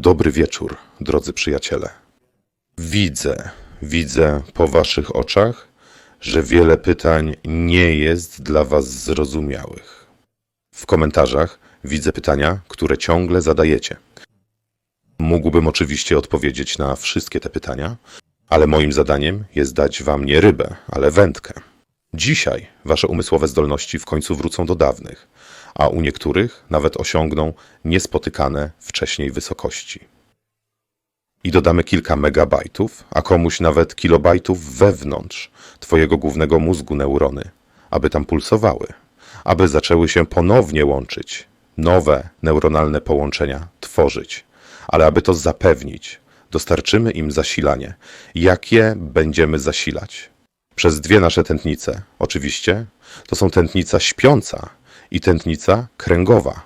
Dobry wieczór, drodzy przyjaciele. Widzę, widzę po waszych oczach, że wiele pytań nie jest dla was zrozumiałych. W komentarzach widzę pytania, które ciągle zadajecie. Mógłbym oczywiście odpowiedzieć na wszystkie te pytania, ale moim zadaniem jest dać wam nie rybę, ale wędkę. Dzisiaj wasze umysłowe zdolności w końcu wrócą do dawnych, a u niektórych nawet osiągną niespotykane wcześniej wysokości. I dodamy kilka megabajtów, a komuś nawet kilobajtów wewnątrz twojego głównego mózgu neurony, aby tam pulsowały, aby zaczęły się ponownie łączyć, nowe neuronalne połączenia tworzyć. Ale aby to zapewnić, dostarczymy im zasilanie. Jakie będziemy zasilać? Przez dwie nasze tętnice, oczywiście. To są tętnica śpiąca i tętnica kręgowa.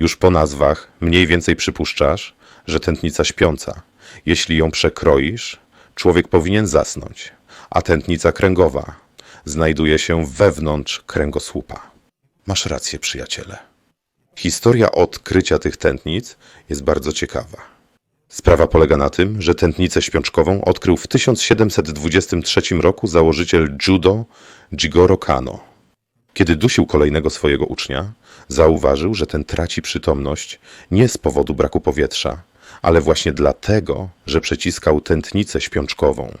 Już po nazwach mniej więcej przypuszczasz, że tętnica śpiąca. Jeśli ją przekroisz, człowiek powinien zasnąć, a tętnica kręgowa znajduje się wewnątrz kręgosłupa. Masz rację, przyjaciele. Historia odkrycia tych tętnic jest bardzo ciekawa. Sprawa polega na tym, że tętnicę śpiączkową odkrył w 1723 roku założyciel judo Jigoro Kano. Kiedy dusił kolejnego swojego ucznia, zauważył, że ten traci przytomność nie z powodu braku powietrza, ale właśnie dlatego, że przeciskał tętnicę śpiączkową.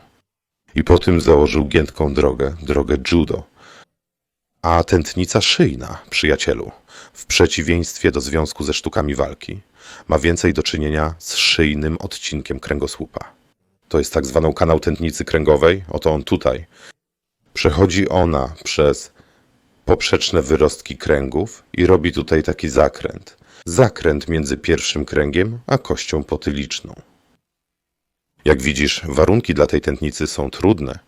I po tym założył giętką drogę, drogę judo. A tętnica szyjna, przyjacielu, w przeciwieństwie do związku ze sztukami walki, ma więcej do czynienia z szyjnym odcinkiem kręgosłupa. To jest tak zwaną kanał tętnicy kręgowej, oto on tutaj. Przechodzi ona przez poprzeczne wyrostki kręgów i robi tutaj taki zakręt. Zakręt między pierwszym kręgiem a kością potyliczną. Jak widzisz, warunki dla tej tętnicy są trudne.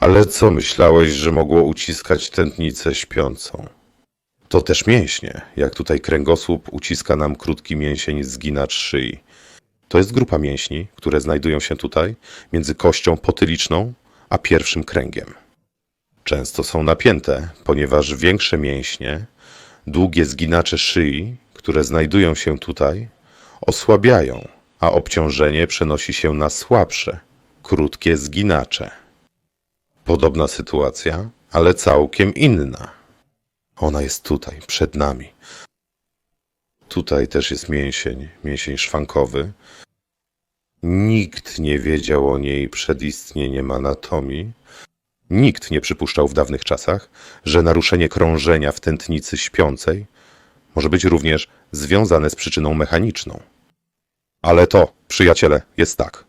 Ale co myślałeś, że mogło uciskać tętnicę śpiącą? To też mięśnie, jak tutaj kręgosłup uciska nam krótki mięsień zginacz szyi. To jest grupa mięśni, które znajdują się tutaj między kością potyliczną a pierwszym kręgiem. Często są napięte, ponieważ większe mięśnie, długie zginacze szyi, które znajdują się tutaj, osłabiają, a obciążenie przenosi się na słabsze, krótkie zginacze. Podobna sytuacja, ale całkiem inna. Ona jest tutaj, przed nami. Tutaj też jest mięsień, mięsień szwankowy. Nikt nie wiedział o niej przed istnieniem anatomii. Nikt nie przypuszczał w dawnych czasach, że naruszenie krążenia w tętnicy śpiącej może być również związane z przyczyną mechaniczną. Ale to, przyjaciele, jest tak.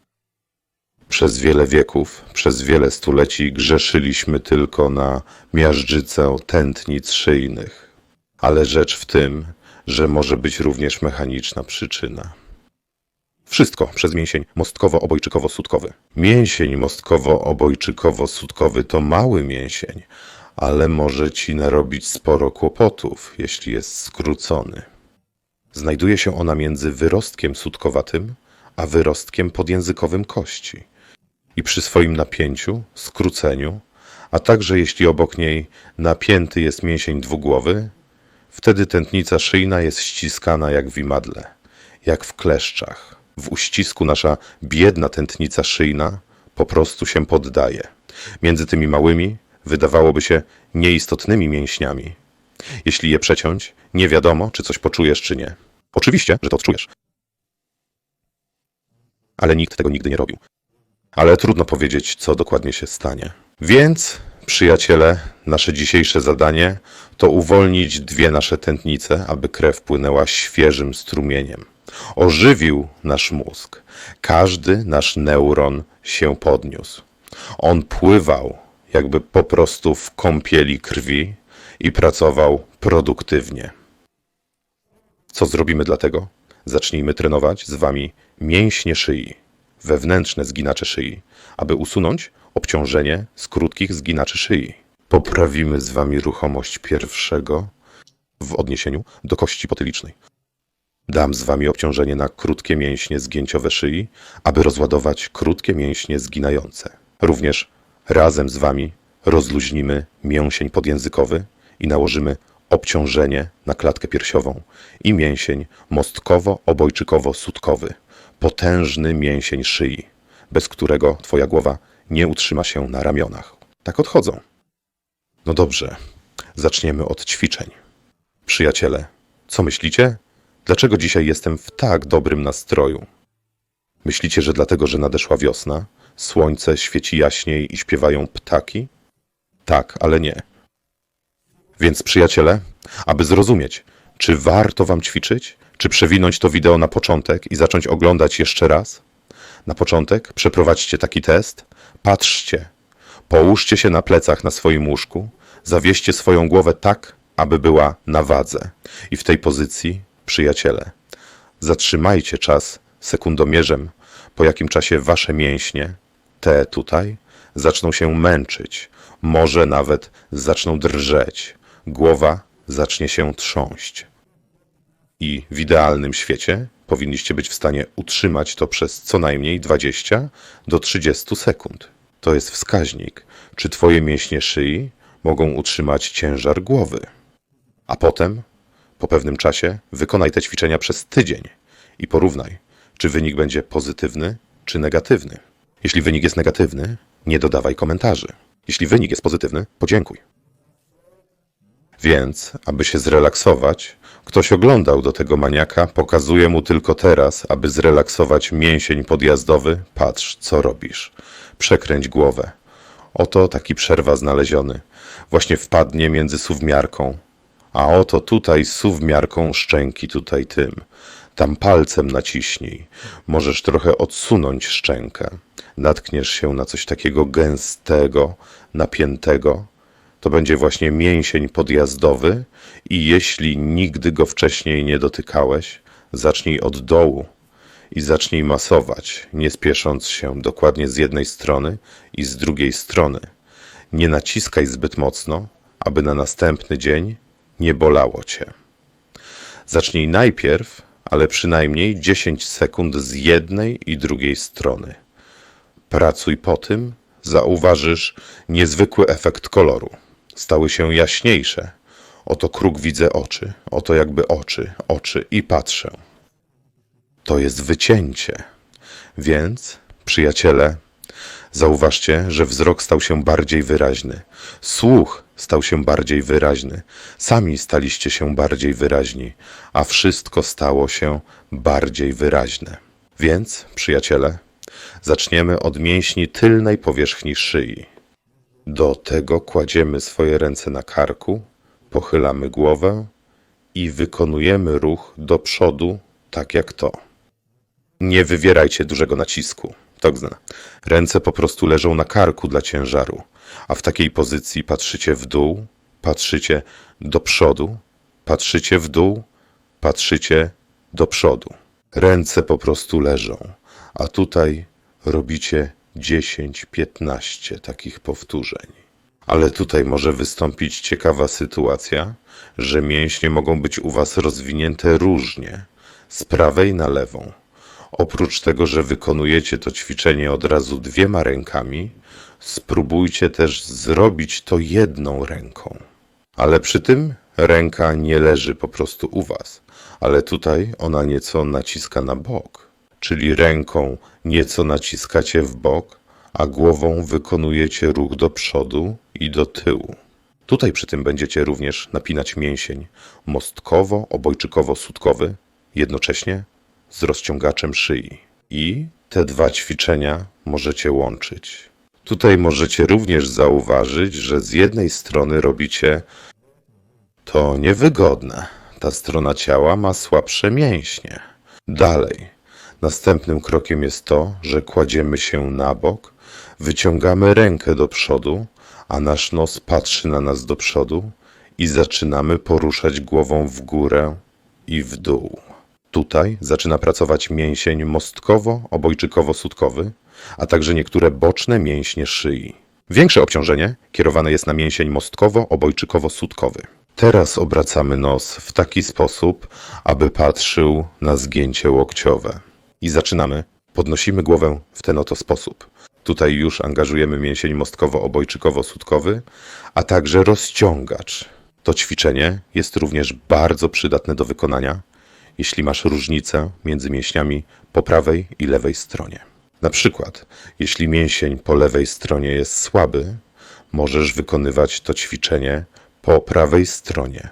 Przez wiele wieków, przez wiele stuleci grzeszyliśmy tylko na miażdżycę tętnic szyjnych. Ale rzecz w tym, że może być również mechaniczna przyczyna. Wszystko przez mięsień mostkowo-obojczykowo-sutkowy. Mięsień mostkowo-obojczykowo-sutkowy to mały mięsień, ale może ci narobić sporo kłopotów, jeśli jest skrócony. Znajduje się ona między wyrostkiem sutkowatym a wyrostkiem podjęzykowym kości. I przy swoim napięciu, skróceniu, a także jeśli obok niej napięty jest mięsień dwugłowy, wtedy tętnica szyjna jest ściskana jak w imadle, jak w kleszczach. W uścisku nasza biedna tętnica szyjna po prostu się poddaje. Między tymi małymi, wydawałoby się nieistotnymi mięśniami. Jeśli je przeciąć, nie wiadomo, czy coś poczujesz, czy nie. Oczywiście, że to odczujesz. Ale nikt tego nigdy nie robił. Ale trudno powiedzieć, co dokładnie się stanie. Więc, przyjaciele, nasze dzisiejsze zadanie to uwolnić dwie nasze tętnice, aby krew płynęła świeżym strumieniem. Ożywił nasz mózg. Każdy nasz neuron się podniósł. On pływał, jakby po prostu w kąpieli krwi i pracował produktywnie. Co zrobimy dlatego? Zacznijmy trenować z wami mięśnie szyi, wewnętrzne zginacze szyi, aby usunąć obciążenie z krótkich zginaczy szyi. Poprawimy z wami ruchomość pierwszego w odniesieniu do kości potylicznej. Dam z wami obciążenie na krótkie mięśnie zgięciowe szyi, aby rozładować krótkie mięśnie zginające. Również razem z wami rozluźnimy mięsień podjęzykowy i nałożymy obciążenie na klatkę piersiową i mięsień mostkowo-obojczykowo-sutkowy, potężny mięsień szyi, bez którego twoja głowa nie utrzyma się na ramionach. Tak odchodzą. No dobrze, zaczniemy od ćwiczeń. Przyjaciele, co myślicie? Dlaczego dzisiaj jestem w tak dobrym nastroju? Myślicie, że dlatego, że nadeszła wiosna, słońce świeci jaśniej i śpiewają ptaki? Tak, ale nie. Więc przyjaciele, aby zrozumieć, czy warto wam ćwiczyć, czy przewinąć to wideo na początek i zacząć oglądać jeszcze raz? Na początek przeprowadźcie taki test, patrzcie, połóżcie się na plecach na swoim łóżku, zawieście swoją głowę tak, aby była na wadze. I w tej pozycji, przyjaciele, zatrzymajcie czas sekundomierzem, po jakim czasie wasze mięśnie, te tutaj, zaczną się męczyć, może nawet zaczną drżeć, głowa zacznie się trząść. I w idealnym świecie powinniście być w stanie utrzymać to przez co najmniej 20 do 30 sekund. To jest wskaźnik, czy twoje mięśnie szyi mogą utrzymać ciężar głowy. A potem, po pewnym czasie, wykonaj te ćwiczenia przez tydzień i porównaj, czy wynik będzie pozytywny czy negatywny. Jeśli wynik jest negatywny, nie dodawaj komentarzy. Jeśli wynik jest pozytywny, podziękuj. Więc, aby się zrelaksować, ktoś oglądał do tego maniaka, pokazuje mu tylko teraz, aby zrelaksować mięsień podjazdowy, patrz, co robisz. Przekręć głowę. Oto taki przerwa znaleziony. Właśnie wpadnie między suwmiarką. A oto tutaj suwmiarką szczęki tutaj tym. Tam palcem naciśnij. Możesz trochę odsunąć szczękę. Natkniesz się na coś takiego gęstego, napiętego. To będzie właśnie mięsień podjazdowy i jeśli nigdy go wcześniej nie dotykałeś, zacznij od dołu i zacznij masować, nie spiesząc się dokładnie z jednej strony i z drugiej strony. Nie naciskaj zbyt mocno, aby na następny dzień nie bolało cię. Zacznij najpierw, ale przynajmniej 10 sekund z jednej i drugiej strony. Pracuj po tym, zauważysz niezwykły efekt koloru. Stały się jaśniejsze. Oto kruk widzę oczy, oto jakby oczy, oczy i patrzę. To jest wycięcie. Więc, przyjaciele, zauważcie, że wzrok stał się bardziej wyraźny. Słuch stał się bardziej wyraźny. Sami staliście się bardziej wyraźni, a wszystko stało się bardziej wyraźne. Więc, przyjaciele, zaczniemy od mięśni tylnej powierzchni szyi. Do tego kładziemy swoje ręce na karku, pochylamy głowę i wykonujemy ruch do przodu, tak jak to. Nie wywierajcie dużego nacisku. Tak zna. Ręce po prostu leżą na karku dla ciężaru, a w takiej pozycji patrzycie w dół, patrzycie do przodu, patrzycie w dół, patrzycie do przodu. Ręce po prostu leżą, a tutaj robicie 10-15 takich powtórzeń. Ale tutaj może wystąpić ciekawa sytuacja, że mięśnie mogą być u Was rozwinięte różnie, z prawej na lewą. Oprócz tego, że wykonujecie to ćwiczenie od razu dwiema rękami, spróbujcie też zrobić to jedną ręką. Ale przy tym ręka nie leży po prostu u Was, ale tutaj ona nieco naciska na bok. Czyli ręką nieco naciskacie w bok, a głową wykonujecie ruch do przodu i do tyłu. Tutaj przy tym będziecie również napinać mięsień mostkowo-obojczykowo-sutkowy, jednocześnie z rozciągaczem szyi. I te dwa ćwiczenia możecie łączyć. Tutaj możecie również zauważyć, że z jednej strony robicie to niewygodne. Ta strona ciała ma słabsze mięśnie. Dalej. Następnym krokiem jest to, że kładziemy się na bok, wyciągamy rękę do przodu, a nasz nos patrzy na nas do przodu i zaczynamy poruszać głową w górę i w dół. Tutaj zaczyna pracować mięsień mostkowo-obojczykowo-sutkowy, a także niektóre boczne mięśnie szyi. Większe obciążenie kierowane jest na mięsień mostkowo-obojczykowo-sutkowy. Teraz obracamy nos w taki sposób, aby patrzył na zgięcie łokciowe. I zaczynamy. Podnosimy głowę w ten oto sposób. Tutaj już angażujemy mięsień mostkowo-obojczykowo-sutkowy, a także rozciągacz. To ćwiczenie jest również bardzo przydatne do wykonania, jeśli masz różnicę między mięśniami po prawej i lewej stronie. Na przykład, jeśli mięsień po lewej stronie jest słaby, możesz wykonywać to ćwiczenie po prawej stronie,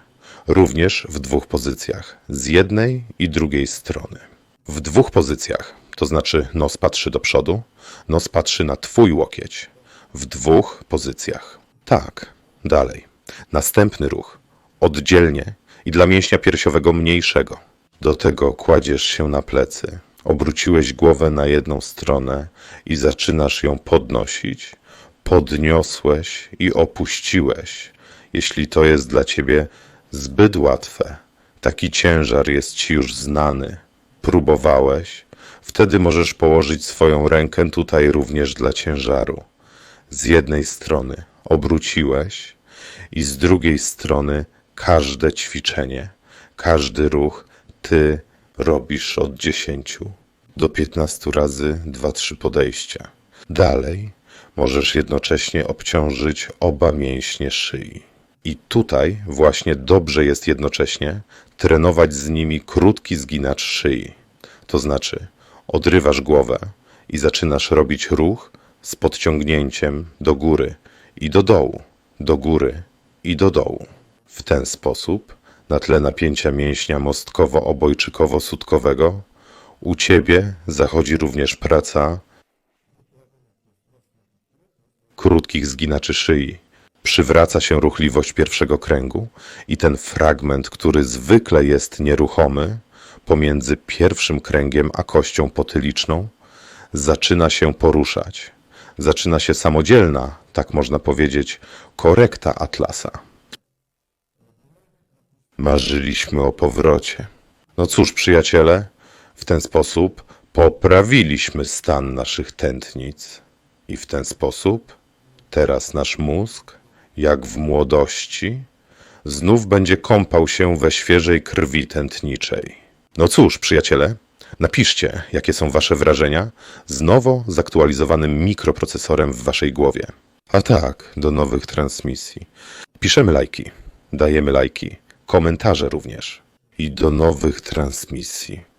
również w dwóch pozycjach, z jednej i drugiej strony. W dwóch pozycjach, to znaczy nos patrzy do przodu, nos patrzy na twój łokieć. W dwóch pozycjach. Tak, dalej. Następny ruch. Oddzielnie i dla mięśnia piersiowego mniejszego. Do tego kładziesz się na plecy. Obróciłeś głowę na jedną stronę i zaczynasz ją podnosić. Podniosłeś i opuściłeś. Jeśli to jest dla ciebie zbyt łatwe, taki ciężar jest ci już znany, próbowałeś, wtedy możesz położyć swoją rękę tutaj również dla ciężaru. Z jednej strony obróciłeś i z drugiej strony każde ćwiczenie, każdy ruch ty robisz od 10 do 15 razy 2-3 podejścia. Dalej możesz jednocześnie obciążyć oba mięśnie szyi. I tutaj właśnie dobrze jest jednocześnie trenować z nimi krótki zginacz szyi. To znaczy, odrywasz głowę i zaczynasz robić ruch z podciągnięciem do góry i do dołu, do góry i do dołu. W ten sposób, na tle napięcia mięśnia mostkowo-obojczykowo-sutkowego, u ciebie zachodzi również praca krótkich zginaczy szyi. Przywraca się ruchliwość pierwszego kręgu i ten fragment, który zwykle jest nieruchomy pomiędzy pierwszym kręgiem a kością potyliczną, zaczyna się poruszać. Zaczyna się samodzielna, tak można powiedzieć, korekta Atlasa. Marzyliśmy o powrocie. No cóż, przyjaciele, w ten sposób poprawiliśmy stan naszych tętnic. I w ten sposób teraz nasz mózg, jak w młodości, znów będzie kąpał się we świeżej krwi tętniczej. No cóż, przyjaciele, napiszcie, jakie są wasze wrażenia z nowo zaktualizowanym mikroprocesorem w waszej głowie. A tak, do nowych transmisji. Piszemy lajki, dajemy lajki, komentarze również. I do nowych transmisji.